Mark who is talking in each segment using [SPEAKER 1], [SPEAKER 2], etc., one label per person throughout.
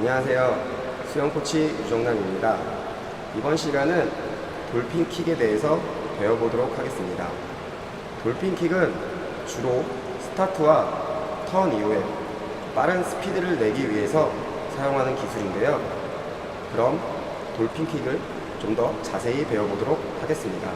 [SPEAKER 1] 안녕하세요. 수영 코치 유정남입니다. 이번 시간은 돌핀킥에 대해서 배워보도록 하겠습니다. 돌핀킥은 주로 스타트와 턴 이후에 빠른 스피드를 내기 위해서 사용하는 기술인데요. 그럼 돌핀킥을 좀 더 자세히 배워보도록 하겠습니다.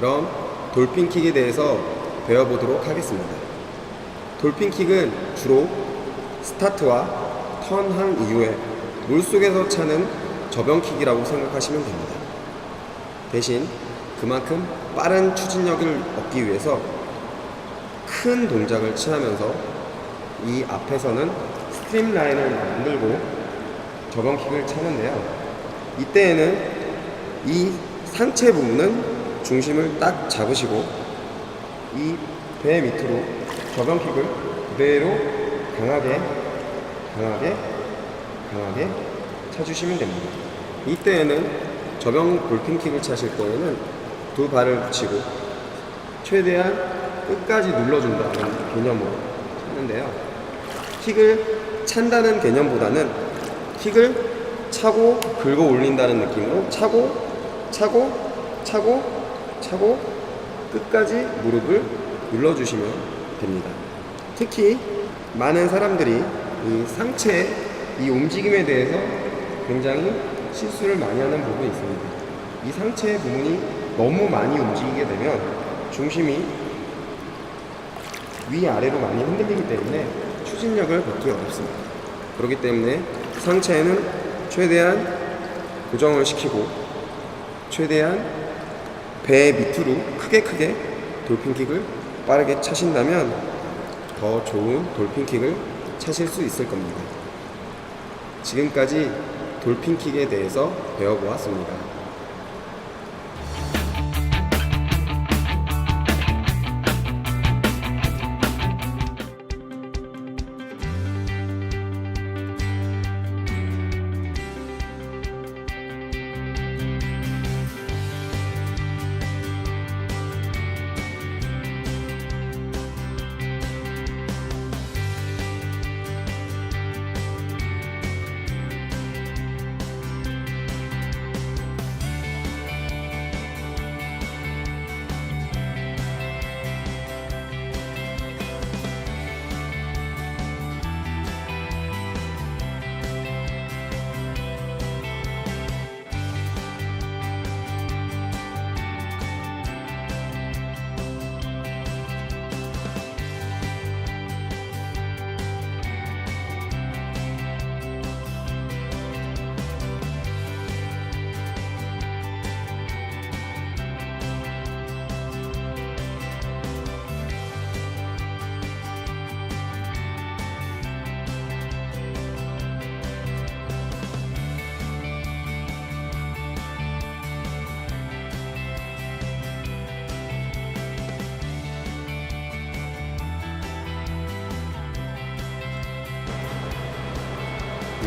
[SPEAKER 1] 그럼 돌핀킥에 대해서 배워보도록 하겠습니다. 돌핀킥은 주로 스타트와 턴한 이후에 물속에서 차는 저변킥이라고 생각하시면 됩니다. 대신 그만큼 빠른 추진력을 얻기 위해서 큰 동작을 취하면서 이 앞에서는 스트림 라인을 만들고 저변킥을 차는데요. 이때에는 이 상체 부분은 중심을 딱 잡으시고 이 배 밑으로 저변킥을 그대로 강하게 강하게 강하게 차주시면 됩니다. 이때에는 저변 돌핀킥을 차실 거에는 두 발을 붙이고 최대한 끝까지 눌러준다는 개념으로 찾는데요. 킥을 찬다는 개념보다는 킥을 차고 긁어 올린다는 느낌으로 차고 차고 차고 차고 끝까지 무릎을 눌러주시면 됩니다. 특히 많은 사람들이 이 상체 이 움직임에 대해서 굉장히 실수를 많이 하는 부분이 있습니다. 이 상체 부분이 너무 많이 움직이게 되면 중심이 위아래로 많이 흔들리기 때문에 추진력을 받기 어렵습니다. 그렇기 때문에 상체에는 최대한 고정을 시키고 최대한 배 밑으로 크게 크게 돌핀킥을 빠르게 차신다면 더 좋은 돌핀킥을 차실 수 있을 겁니다. 지금까지 돌핀킥에 대해서 배워보았습니다.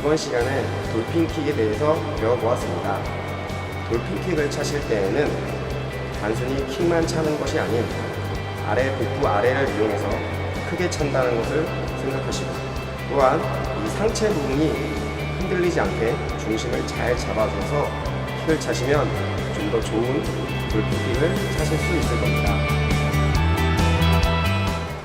[SPEAKER 1] 이번 시간에 돌핀킥에 대해서 배워보았습니다. 돌핀킥을 차실 때에는 단순히 킥만 차는 것이 아닌 아래 복부 아래를 이용해서 크게 찬다는 것을 생각하시고 또한 이 상체 부분이 흔들리지 않게 중심을 잘 잡아줘서 킥을 차시면 좀 더 좋은 돌핀킥을 차실 수 있을 겁니다.